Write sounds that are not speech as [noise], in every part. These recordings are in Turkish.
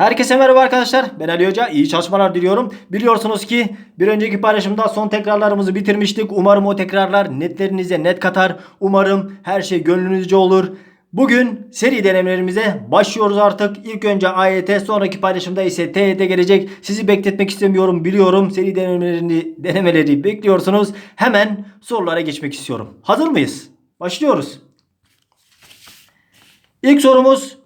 Herkese merhaba arkadaşlar. Ben Ali Hoca. İyi çalışmalar diliyorum. Biliyorsunuz ki bir önceki paylaşımda son tekrarlarımızı bitirmiştik. Umarım o tekrarlar netlerinize net katar. Umarım her şey gönlünüzce olur. Bugün seri denemelerimize başlıyoruz artık. İlk önce AYT sonraki paylaşımda ise TYT gelecek. Sizi bekletmek istemiyorum biliyorum. Seri denemelerini, denemeleri bekliyorsunuz. Hemen sorulara geçmek istiyorum. Hazır mıyız? Başlıyoruz. İlk sorumuz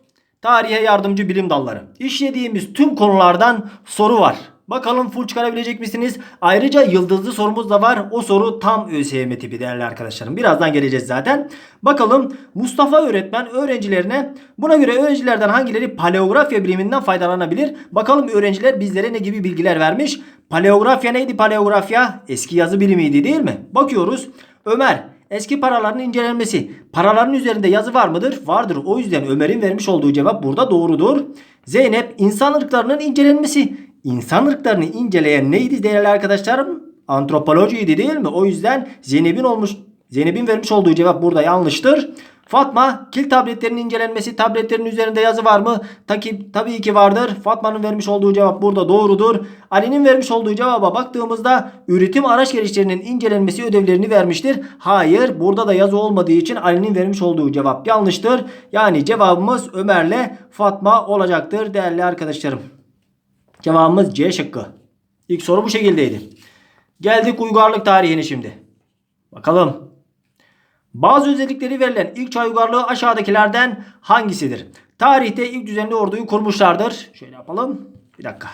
tarihe yardımcı bilim dalları. İşlediğimiz tüm konulardan soru var. Bakalım full çıkarabilecek misiniz? Ayrıca yıldızlı sorumuz da var. O soru tam ÖSYM tipi değerli arkadaşlarım. Birazdan geleceğiz zaten. Bakalım Mustafa öğretmen öğrencilerine buna göre öğrencilerden hangileri paleografya biliminden faydalanabilir? Bakalım öğrenciler bizlere ne gibi bilgiler vermiş? Paleografya neydi paleografya? Eski yazı bilimiydi değil mi? Bakıyoruz. Ömer Eski paraların incelenmesi. Paraların üzerinde yazı var mıdır? Vardır. O yüzden Ömer'in vermiş olduğu cevap burada doğrudur. Zeynep insan ırklarının incelenmesi. İnsan ırklarını inceleyen neydi değerli arkadaşlarım? Antropolojiydi değil mi? O yüzden Zeynep'in olmuş Zeynep'in vermiş olduğu cevap burada yanlıştır. Fatma kil tabletlerinin incelenmesi tabletlerin üzerinde yazı var mı? Tabii, tabii ki vardır. Fatma'nın vermiş olduğu cevap burada doğrudur. Ali'nin vermiş olduğu cevaba baktığımızda üretim araç gelişlerinin incelenmesi ödevlerini vermiştir. Hayır burada da yazı olmadığı için Ali'nin vermiş olduğu cevap yanlıştır. Yani cevabımız Ömer'le Fatma olacaktır değerli arkadaşlarım. Cevabımız C şıkkı. İlk soru bu şekildeydi. Geldik uygarlık tarihine şimdi. Bakalım. Bazı özellikleri verilen ilk çağ uygarlığı aşağıdakilerden hangisidir? Tarihte ilk düzenli orduyu kurmuşlardır. Şöyle yapalım. Bir dakika.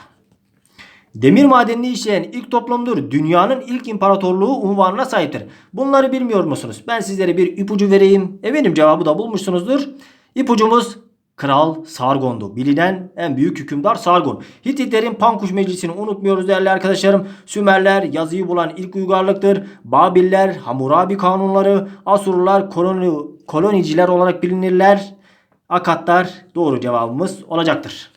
Demir madenini işleyen ilk toplumdur. Dünyanın ilk imparatorluğu unvanına sahiptir. Bunları bilmiyor musunuz? Ben sizlere bir ipucu vereyim. Eminim cevabı da bulmuşsunuzdur. İpucumuz Kral Sargon'du. Bilinen en büyük hükümdar Sargon. Hititlerin Pankuş Meclisi'ni unutmuyoruz değerli arkadaşlarım. Sümerler yazıyı bulan ilk uygarlıktır. Babiller Hammurabi kanunları. Asurlular koloni, koloniciler olarak bilinirler. Akatlar doğru cevabımız olacaktır.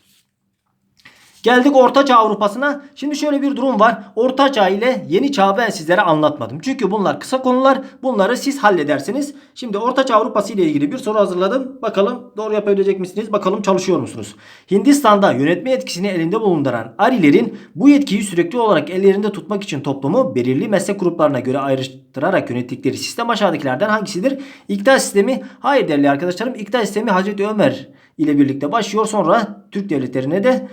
Geldik Orta Çağ Avrupa'sına. Şimdi şöyle bir durum var. Orta Çağ ile Yeni Çağ ben sizlere anlatmadım. Çünkü bunlar kısa konular. Bunları siz halledersiniz. Şimdi Orta Çağ Avrupası ile ilgili bir soru hazırladım. Bakalım doğru yapabilecek misiniz? Bakalım çalışıyor musunuz? Hindistan'da yönetme yetkisini elinde bulunduran Arilerin bu yetkiyi sürekli olarak ellerinde tutmak için toplumu belirli meslek gruplarına göre ayrıştırarak yönettikleri sistem aşağıdakilerden hangisidir? İktidar sistemi hayır değerli arkadaşlarım. İktidar sistemi Hazreti Ömer ile birlikte başlıyor. Sonra Türk devletlerine de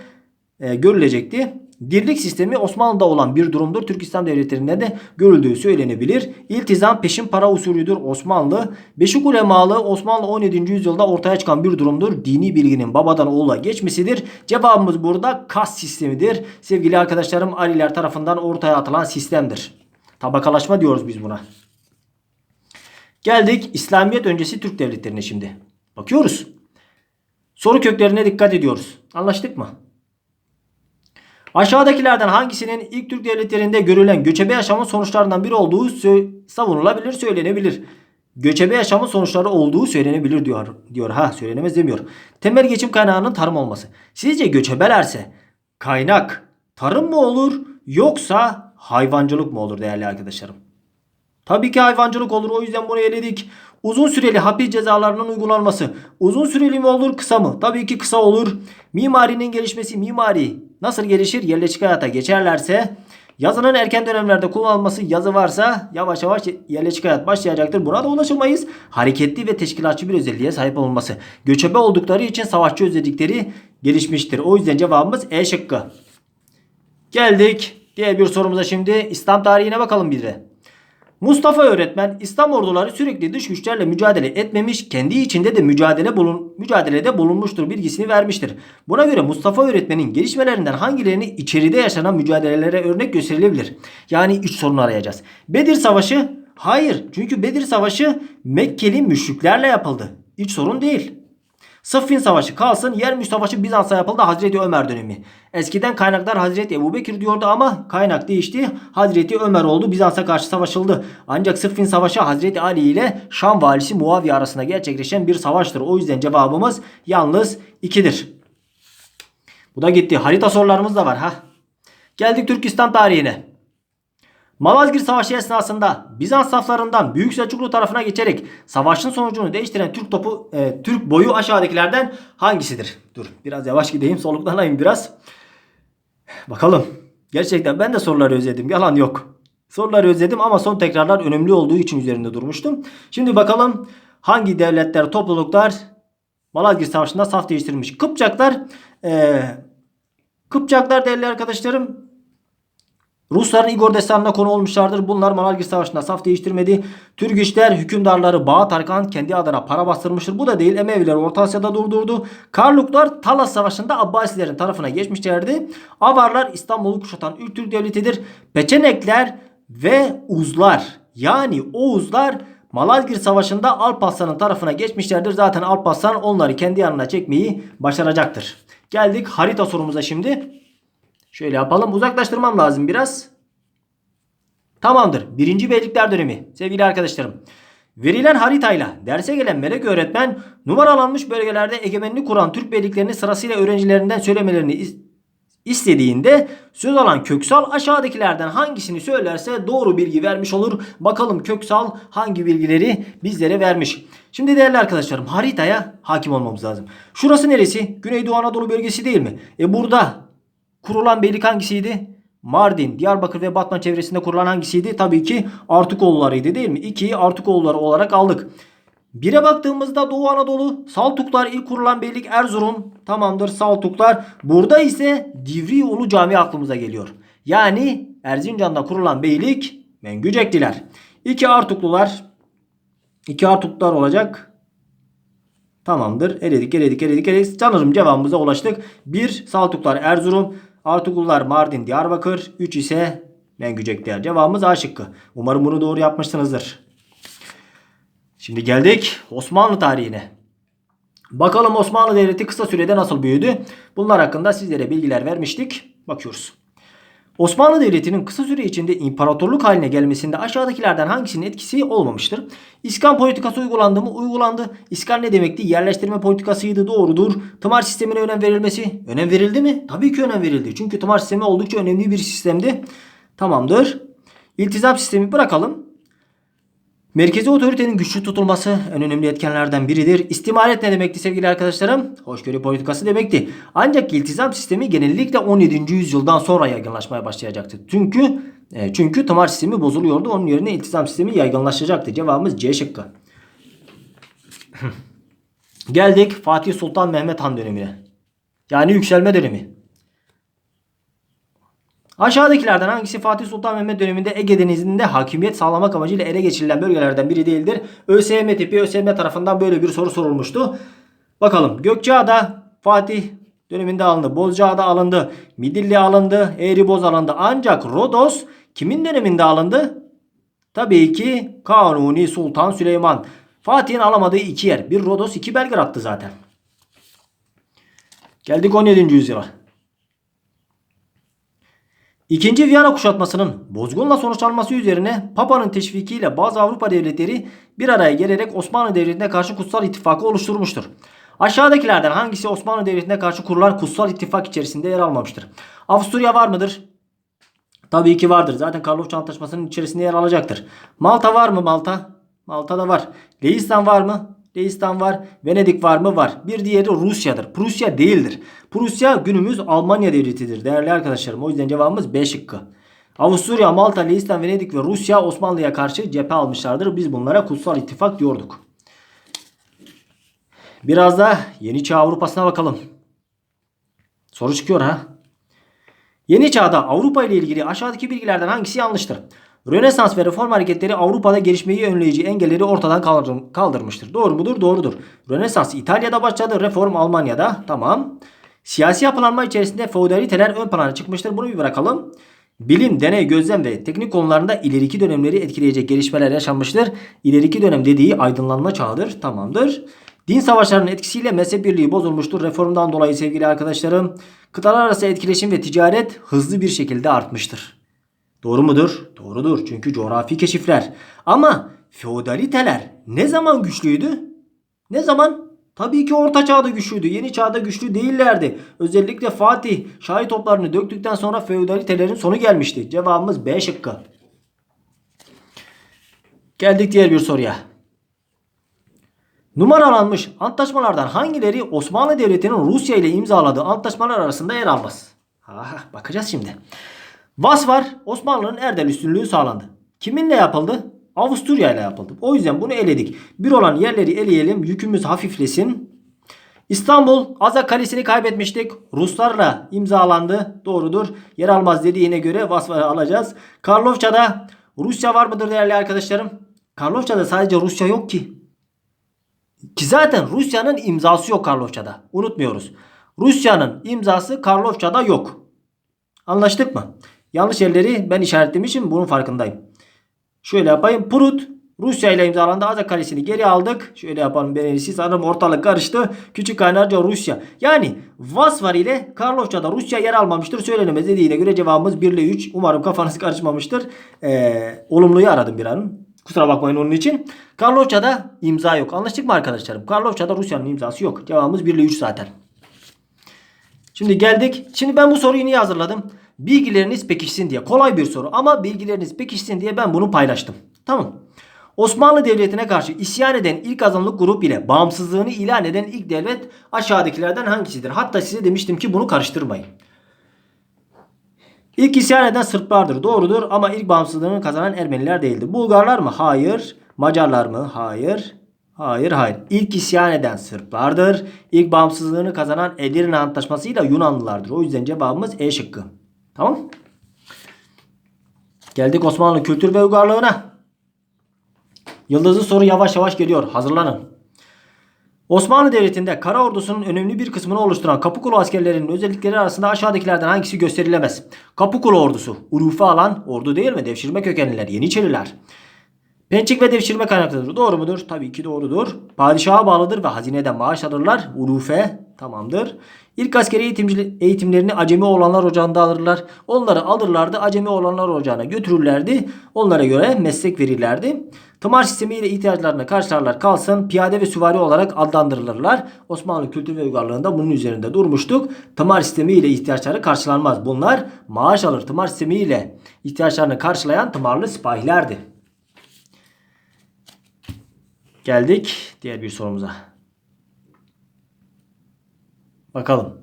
e, görülecekti. Dirlik sistemi Osmanlı'da olan bir durumdur. Türk İslam devletlerinde de görüldüğü söylenebilir. İltizam peşin para usulüdür Osmanlı. Beşik ulemalı Osmanlı 17. yüzyılda ortaya çıkan bir durumdur. Dini bilginin babadan oğula geçmesidir. Cevabımız burada kas sistemidir. Sevgili arkadaşlarım Aliler tarafından ortaya atılan sistemdir. Tabakalaşma diyoruz biz buna. Geldik İslamiyet öncesi Türk devletlerine şimdi. Bakıyoruz. Soru köklerine dikkat ediyoruz. Anlaştık mı? Aşağıdakilerden hangisinin ilk Türk devletlerinde görülen göçebe yaşamın sonuçlarından biri olduğu savunulabilir, söylenebilir. Göçebe yaşamın sonuçları olduğu söylenebilir diyor. diyor. Ha söylenemez demiyor. Temel geçim kaynağının tarım olması. Sizce göçebelerse kaynak tarım mı olur yoksa hayvancılık mı olur değerli arkadaşlarım? Tabii ki hayvancılık olur. O yüzden bunu eledik. Uzun süreli hapis cezalarının uygulanması. Uzun süreli mi olur kısa mı? Tabii ki kısa olur. Mimarinin gelişmesi mimari nasıl gelişir? Yerleşik hayata geçerlerse yazının erken dönemlerde kullanılması yazı varsa yavaş yavaş yerleşik hayat başlayacaktır. Buna da ulaşılmayız. Hareketli ve teşkilatçı bir özelliğe sahip olması. Göçebe oldukları için savaşçı özellikleri gelişmiştir. O yüzden cevabımız E şıkkı. Geldik diğer bir sorumuza şimdi İslam tarihine bakalım bir de. Mustafa öğretmen İslam orduları sürekli dış güçlerle mücadele etmemiş, kendi içinde de mücadele bulun, mücadelede bulunmuştur bilgisini vermiştir. Buna göre Mustafa öğretmenin gelişmelerinden hangilerini içeride yaşanan mücadelelere örnek gösterilebilir? Yani üç sorun arayacağız. Bedir Savaşı? Hayır. Çünkü Bedir Savaşı Mekkeli müşriklerle yapıldı. İç sorun değil. Sıffin Savaşı kalsın. Yer Savaşı Bizans'a yapıldı Hazreti Ömer dönemi. Eskiden kaynaklar Hazreti Ebubekir diyordu ama kaynak değişti. Hazreti Ömer oldu. Bizans'a karşı savaşıldı. Ancak Sıffin Savaşı Hazreti Ali ile Şam valisi Muaviye arasında gerçekleşen bir savaştır. O yüzden cevabımız yalnız 2'dir. Bu da gitti. Harita sorularımız da var ha. Geldik Türk İslam tarihine. Malazgirt Savaşı esnasında Bizans saflarından Büyük Selçuklu tarafına geçerek savaşın sonucunu değiştiren Türk topu e, Türk boyu aşağıdakilerden hangisidir? Dur biraz yavaş gideyim soluklanayım biraz. Bakalım. Gerçekten ben de soruları özledim. Yalan yok. Soruları özledim ama son tekrarlar önemli olduğu için üzerinde durmuştum. Şimdi bakalım hangi devletler, topluluklar Malazgirt Savaşı'nda saf değiştirmiş. Kıpçaklar e, Kıpçaklar değerli arkadaşlarım Rusların Igor destanına konu olmuşlardır. Bunlar Malazgirt Savaşı'nda saf değiştirmedi. Türk güçler hükümdarları Bağ Tarkan kendi adına para bastırmıştır. Bu da değil Emeviler Orta Asya'da durdurdu. Karluklar Talas Savaşı'nda Abbasilerin tarafına geçmişlerdi. Avarlar İstanbul'u kuşatan ilk Türk devletidir. Peçenekler ve Uzlar yani Oğuzlar Malazgirt Savaşı'nda Alparslan'ın tarafına geçmişlerdir. Zaten Alparslan onları kendi yanına çekmeyi başaracaktır. Geldik harita sorumuza şimdi. Şöyle yapalım. Uzaklaştırmam lazım biraz. Tamamdır. Birinci Beylikler dönemi. Sevgili arkadaşlarım. Verilen haritayla derse gelen melek öğretmen numaralanmış bölgelerde egemenlik kuran Türk beyliklerini sırasıyla öğrencilerinden söylemelerini is- istediğinde söz alan Köksal aşağıdakilerden hangisini söylerse doğru bilgi vermiş olur. Bakalım Köksal hangi bilgileri bizlere vermiş. Şimdi değerli arkadaşlarım haritaya hakim olmamız lazım. Şurası neresi? Güneydoğu Anadolu bölgesi değil mi? E burada kurulan beylik hangisiydi? Mardin, Diyarbakır ve Batman çevresinde kurulan hangisiydi? Tabii ki Artukoğullarıydı değil mi? 2'yi Artukoğulları olarak aldık. Bire baktığımızda Doğu Anadolu, Saltuklar ilk kurulan beylik Erzurum. Tamamdır Saltuklar. Burada ise Divri Ulu Camii aklımıza geliyor. Yani Erzincan'da kurulan beylik Mengücekliler. 2 Artuklular. 2 Artuklular olacak. Tamamdır. Eledik, eledik, eledik, eledik. Sanırım cevabımıza ulaştık. 1 Saltuklar Erzurum, Artukullar Mardin, Diyarbakır. 3 ise Mengücekliler. Cevabımız A şıkkı. Umarım bunu doğru yapmışsınızdır. Şimdi geldik Osmanlı tarihine. Bakalım Osmanlı Devleti kısa sürede nasıl büyüdü? Bunlar hakkında sizlere bilgiler vermiştik. Bakıyoruz. Osmanlı Devleti'nin kısa süre içinde imparatorluk haline gelmesinde aşağıdakilerden hangisinin etkisi olmamıştır? İskan politikası uygulandı mı? Uygulandı. İskan ne demekti? Yerleştirme politikasıydı. Doğrudur. Tımar sistemine önem verilmesi. Önem verildi mi? Tabii ki önem verildi. Çünkü tımar sistemi oldukça önemli bir sistemdi. Tamamdır. İltizam sistemi bırakalım. Merkezi otoritenin güçlü tutulması en önemli etkenlerden biridir. İstimaret ne demekti sevgili arkadaşlarım? Hoşgörü politikası demekti. Ancak iltizam sistemi genellikle 17. yüzyıldan sonra yaygınlaşmaya başlayacaktı. Çünkü e, çünkü tımar sistemi bozuluyordu. Onun yerine iltizam sistemi yaygınlaşacaktı. Cevabımız C şıkkı. [laughs] Geldik Fatih Sultan Mehmet Han dönemine. Yani yükselme dönemi. Aşağıdakilerden hangisi Fatih Sultan Mehmet döneminde Ege Denizi'nde hakimiyet sağlamak amacıyla ele geçirilen bölgelerden biri değildir? ÖSYM tipi ÖSYM tarafından böyle bir soru sorulmuştu. Bakalım Gökçeada Fatih döneminde alındı. Bozcaada alındı. Midilli alındı. Eğriboz alındı. Ancak Rodos kimin döneminde alındı? Tabii ki Kanuni Sultan Süleyman. Fatih'in alamadığı iki yer. Bir Rodos, iki Belgrad'tı zaten. Geldik 17. yüzyıla. İkinci Viyana kuşatmasının bozgunla sonuçlanması üzerine Papa'nın teşvikiyle bazı Avrupa devletleri bir araya gelerek Osmanlı Devleti'ne karşı kutsal ittifakı oluşturmuştur. Aşağıdakilerden hangisi Osmanlı Devleti'ne karşı kurulan kutsal ittifak içerisinde yer almamıştır? Avusturya var mıdır? Tabii ki vardır. Zaten Karlofça Antlaşması'nın içerisinde yer alacaktır. Malta var mı Malta? Malta'da var. Leistan var mı? Leistan var. Venedik var mı? Var. Bir diğeri Rusya'dır. Prusya değildir. Prusya günümüz Almanya devletidir değerli arkadaşlarım. O yüzden cevabımız B şıkkı. Avusturya, Malta, Leistan, Venedik ve Rusya Osmanlı'ya karşı cephe almışlardır. Biz bunlara kutsal ittifak diyorduk. Biraz da Yeni Çağ Avrupa'sına bakalım. Soru çıkıyor ha. Yeni çağda Avrupa ile ilgili aşağıdaki bilgilerden hangisi yanlıştır? Rönesans ve reform hareketleri Avrupa'da gelişmeyi önleyici engelleri ortadan kaldır- kaldırmıştır. Doğru mudur? Doğrudur. Rönesans İtalya'da başladı, reform Almanya'da. Tamam. Siyasi yapılanma içerisinde feodaliteler ön plana çıkmıştır. Bunu bir bırakalım. Bilim, deney, gözlem ve teknik konularında ileriki dönemleri etkileyecek gelişmeler yaşanmıştır. İleriki dönem dediği aydınlanma çağıdır. Tamamdır. Din savaşlarının etkisiyle mezhep birliği bozulmuştur. Reformdan dolayı sevgili arkadaşlarım kıtalar arası etkileşim ve ticaret hızlı bir şekilde artmıştır. Doğru mudur? Doğrudur. Çünkü coğrafi keşifler. Ama feodaliteler ne zaman güçlüydü? Ne zaman? Tabii ki orta çağda güçlüydü. Yeni çağda güçlü değillerdi. Özellikle Fatih şahi toplarını döktükten sonra feodalitelerin sonu gelmişti. Cevabımız B şıkkı. Geldik diğer bir soruya. Numaralanmış antlaşmalardan hangileri Osmanlı Devleti'nin Rusya ile imzaladığı antlaşmalar arasında yer almaz? Aha, bakacağız şimdi. Vas var. Osmanlı'nın Erdel üstünlüğü sağlandı. Kiminle yapıldı? Avusturya ile yapıldı. O yüzden bunu eledik. Bir olan yerleri eleyelim. Yükümüz hafiflesin. İstanbul Azak Kalesi'ni kaybetmiştik. Ruslarla imzalandı. Doğrudur. Yer almaz dediğine göre Vasfa'yı alacağız. Karlofça'da Rusya var mıdır değerli arkadaşlarım? Karlofça'da sadece Rusya yok ki. Ki zaten Rusya'nın imzası yok Karlofça'da. Unutmuyoruz. Rusya'nın imzası Karlofça'da yok. Anlaştık mı? Yanlış yerleri ben işaretlemişim. Bunun farkındayım. Şöyle yapayım. Prut Rusya ile imzalandı. Azak Kalesi'ni geri aldık. Şöyle yapalım. İyisi. sanırım ortalık karıştı. Küçük kaynarca Rusya. Yani Vasvar ile Karlofça'da Rusya yer almamıştır. Söylenemez dediğine göre cevabımız 1 ile 3. Umarım kafanız karışmamıştır. Ee, olumluyu aradım bir an. Kusura bakmayın onun için. Karlofça'da imza yok. Anlaştık mı arkadaşlarım? Karlofça'da Rusya'nın imzası yok. Cevabımız 1 ile 3 zaten. Şimdi geldik. Şimdi ben bu soruyu niye hazırladım? Bilgileriniz pekişsin diye. Kolay bir soru ama bilgileriniz pekişsin diye ben bunu paylaştım. Tamam. Osmanlı Devleti'ne karşı isyan eden ilk azınlık grup ile bağımsızlığını ilan eden ilk devlet aşağıdakilerden hangisidir? Hatta size demiştim ki bunu karıştırmayın. İlk isyan eden Sırplardır. Doğrudur ama ilk bağımsızlığını kazanan Ermeniler değildir. Bulgarlar mı? Hayır. Macarlar mı? Hayır. Hayır hayır. İlk isyan eden Sırplardır. İlk bağımsızlığını kazanan Edirne Antlaşması'yla Yunanlılardır. O yüzden cevabımız E şıkkı. Tamam. Geldik Osmanlı kültür ve uygarlığına. Yıldızlı soru yavaş yavaş geliyor. Hazırlanın. Osmanlı Devleti'nde kara ordusunun önemli bir kısmını oluşturan Kapıkulu askerlerinin özellikleri arasında aşağıdakilerden hangisi gösterilemez? Kapıkulu ordusu. Urufe alan ordu değil mi? Devşirme kökenliler, Yeniçeriler. Pençik ve devşirme kaynaklıdır. Doğru mudur? Tabii ki doğrudur. Padişaha bağlıdır ve hazineden maaş alırlar. Urufe tamamdır. İlk askeri eğitimlerini acemi olanlar ocağında alırlar. Onları alırlardı. Acemi olanlar ocağına götürürlerdi. Onlara göre meslek verirlerdi. Tımar sistemiyle ihtiyaçlarını karşılarlar kalsın. Piyade ve süvari olarak adlandırılırlar. Osmanlı kültür ve uygarlığında bunun üzerinde durmuştuk. Tımar sistemiyle ihtiyaçları karşılanmaz. Bunlar maaş alır. Tımar sistemiyle ihtiyaçlarını karşılayan tımarlı sipahilerdi. Geldik diğer bir sorumuza. Bakalım.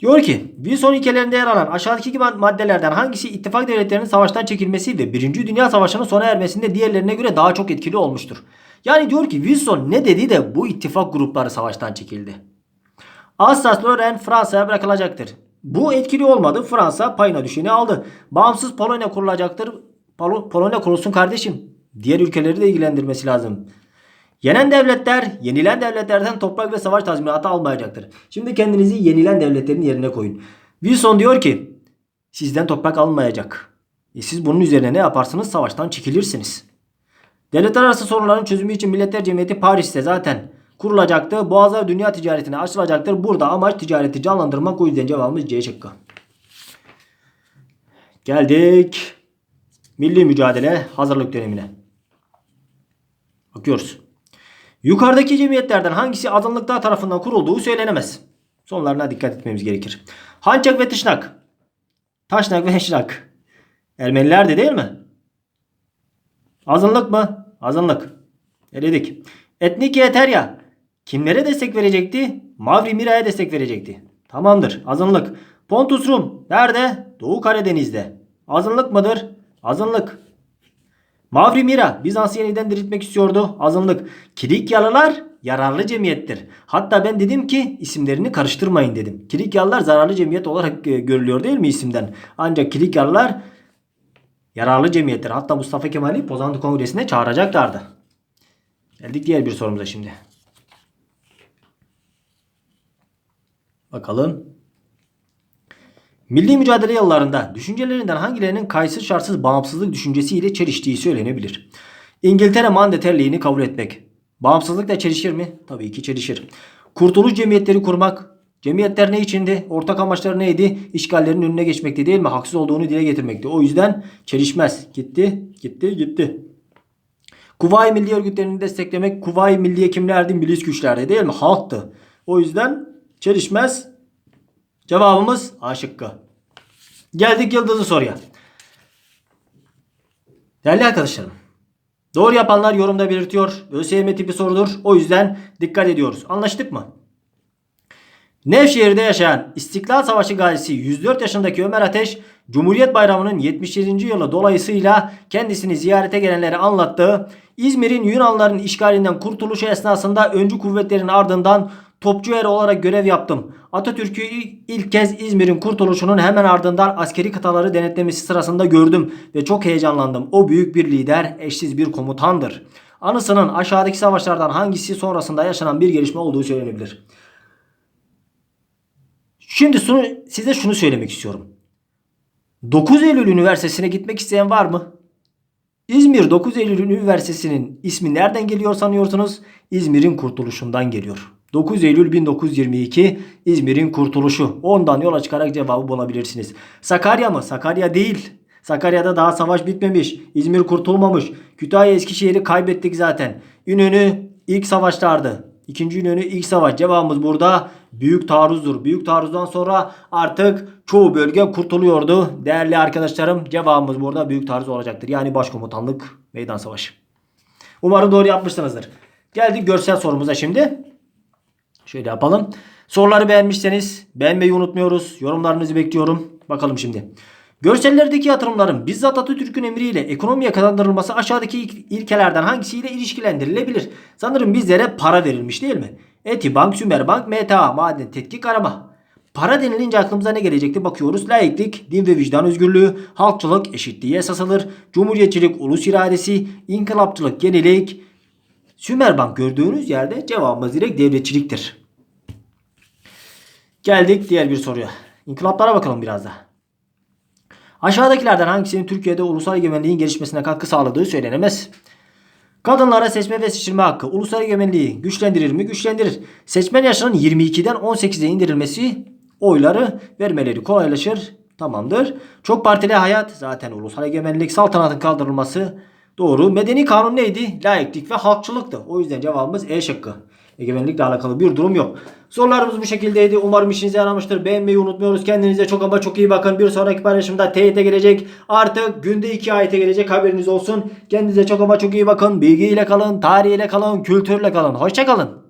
Diyor ki Wilson ilkelerinde yer alan aşağıdaki maddelerden hangisi ittifak devletlerinin savaştan çekilmesi ve 1. Dünya Savaşı'nın sona ermesinde diğerlerine göre daha çok etkili olmuştur. Yani diyor ki Wilson ne dedi de bu ittifak grupları savaştan çekildi. Alsace-Lorraine Fransa'ya bırakılacaktır. Bu etkili olmadı. Fransa payına düşeni aldı. Bağımsız Polonya kurulacaktır. Pol Polonya kurulsun kardeşim. Diğer ülkeleri de ilgilendirmesi lazım. Yenen devletler yenilen devletlerden toprak ve savaş tazminatı almayacaktır. Şimdi kendinizi yenilen devletlerin yerine koyun. Wilson diyor ki sizden toprak alınmayacak. E siz bunun üzerine ne yaparsınız? Savaştan çekilirsiniz. Devletler arası sorunların çözümü için Milletler Cemiyeti Paris'te zaten kurulacaktı. Boğazlar dünya ticaretine açılacaktır. Burada amaç ticareti canlandırmak. O yüzden cevabımız C şıkkı. Geldik. Milli mücadele hazırlık dönemine. Bakıyoruz. Yukarıdaki cemiyetlerden hangisi azınlıklar tarafından kurulduğu söylenemez. Sonlarına dikkat etmemiz gerekir. Hançak ve Tışnak. Taşnak ve Heşnak. Ermeniler de değil mi? Azınlık mı? Azınlık. Eledik. Etnik Yeterya. Kimlere destek verecekti? Mavri Mira'ya destek verecekti. Tamamdır. Azınlık. Pontus Rum. Nerede? Doğu Karadeniz'de. Azınlık mıdır? Azınlık. Mavri Mira Bizans'ı yeniden diriltmek istiyordu. Azınlık. Kilikyalılar yararlı cemiyettir. Hatta ben dedim ki isimlerini karıştırmayın dedim. Kilikyalılar zararlı cemiyet olarak e, görülüyor değil mi isimden? Ancak Kilikyalılar yararlı cemiyettir. Hatta Mustafa Kemal'i Pozantı Kongresi'ne çağıracaklardı. Geldik diğer bir sorumuza şimdi. Bakalım. Milli mücadele yıllarında düşüncelerinden hangilerinin kayıtsız şartsız bağımsızlık düşüncesiyle çeliştiği söylenebilir. İngiltere mandaterliğini kabul etmek. Bağımsızlıkla çelişir mi? Tabii ki çelişir. Kurtuluş cemiyetleri kurmak. Cemiyetler ne içindi? Ortak amaçları neydi? İşgallerin önüne geçmekti değil mi? Haksız olduğunu dile getirmekti. O yüzden çelişmez. Gitti, gitti, gitti. Kuvayi Milli örgütlerini desteklemek Kuvayi Milliye kimlerdi? Milis güçlerdi değil mi? Halktı. O yüzden çelişmez. Cevabımız A şıkkı. Geldik yıldızlı soruya. Değerli arkadaşlarım. Doğru yapanlar yorumda belirtiyor. ÖSYM tipi sorudur. O yüzden dikkat ediyoruz. Anlaştık mı? Nevşehir'de yaşayan İstiklal Savaşı gazisi 104 yaşındaki Ömer Ateş, Cumhuriyet Bayramı'nın 77. yılı dolayısıyla kendisini ziyarete gelenlere anlattığı İzmir'in Yunanlıların işgalinden kurtuluşu esnasında öncü kuvvetlerin ardından topçu er olarak görev yaptım. Atatürk'ü ilk kez İzmir'in kurtuluşunun hemen ardından askeri kıtaları denetlemesi sırasında gördüm ve çok heyecanlandım. O büyük bir lider, eşsiz bir komutandır. Anısının aşağıdaki savaşlardan hangisi sonrasında yaşanan bir gelişme olduğu söylenebilir. Şimdi şunu, size şunu söylemek istiyorum. 9 Eylül Üniversitesi'ne gitmek isteyen var mı? İzmir 9 Eylül Üniversitesi'nin ismi nereden geliyor sanıyorsunuz? İzmir'in kurtuluşundan geliyor. 9 Eylül 1922 İzmir'in kurtuluşu. Ondan yola çıkarak cevabı bulabilirsiniz. Sakarya mı? Sakarya değil. Sakarya'da daha savaş bitmemiş. İzmir kurtulmamış. Kütahya Eskişehir'i kaybettik zaten. İnönü ilk savaşlardı. İkinci İnönü ilk savaş. Cevabımız burada büyük taarruzdur. Büyük taarruzdan sonra artık çoğu bölge kurtuluyordu. Değerli arkadaşlarım cevabımız burada büyük taarruz olacaktır. Yani başkomutanlık meydan savaşı. Umarım doğru yapmışsınızdır. Geldik görsel sorumuza şimdi. Şöyle yapalım. Soruları beğenmişseniz beğenmeyi unutmuyoruz. Yorumlarınızı bekliyorum. Bakalım şimdi. Görsellerdeki yatırımların bizzat Atatürk'ün emriyle ekonomiye kazandırılması aşağıdaki ilk- ilkelerden hangisiyle ilişkilendirilebilir? Sanırım bizlere para verilmiş değil mi? Etibank, Sümerbank, MTA, maden tetkik arama. Para denilince aklımıza ne gelecekti? Bakıyoruz. Laiklik, din ve vicdan özgürlüğü, halkçılık, eşitliği esas alır, cumhuriyetçilik, ulus iradesi, inkılapçılık, yenilik. Sümerbank gördüğünüz yerde cevabımız direkt devletçiliktir. Geldik diğer bir soruya. İnkılaplara bakalım biraz da. Aşağıdakilerden hangisinin Türkiye'de ulusal egemenliğin gelişmesine katkı sağladığı söylenemez. Kadınlara seçme ve seçilme hakkı ulusal egemenliği güçlendirir mi? Güçlendirir. Seçmen yaşının 22'den 18'e indirilmesi oyları vermeleri kolaylaşır. Tamamdır. Çok partili hayat zaten ulusal egemenlik saltanatın kaldırılması doğru. Medeni kanun neydi? Laiklik ve halkçılıktı. O yüzden cevabımız E şıkkı. Egemenlikle alakalı bir durum yok. Sorularımız bu şekildeydi. Umarım işinize yaramıştır. Beğenmeyi unutmuyoruz. Kendinize çok ama çok iyi bakın. Bir sonraki paylaşımda TYT gelecek. Artık günde 2 AYT gelecek. Haberiniz olsun. Kendinize çok ama çok iyi bakın. Bilgiyle kalın, tarihiyle kalın, kültürle kalın. Hoşçakalın.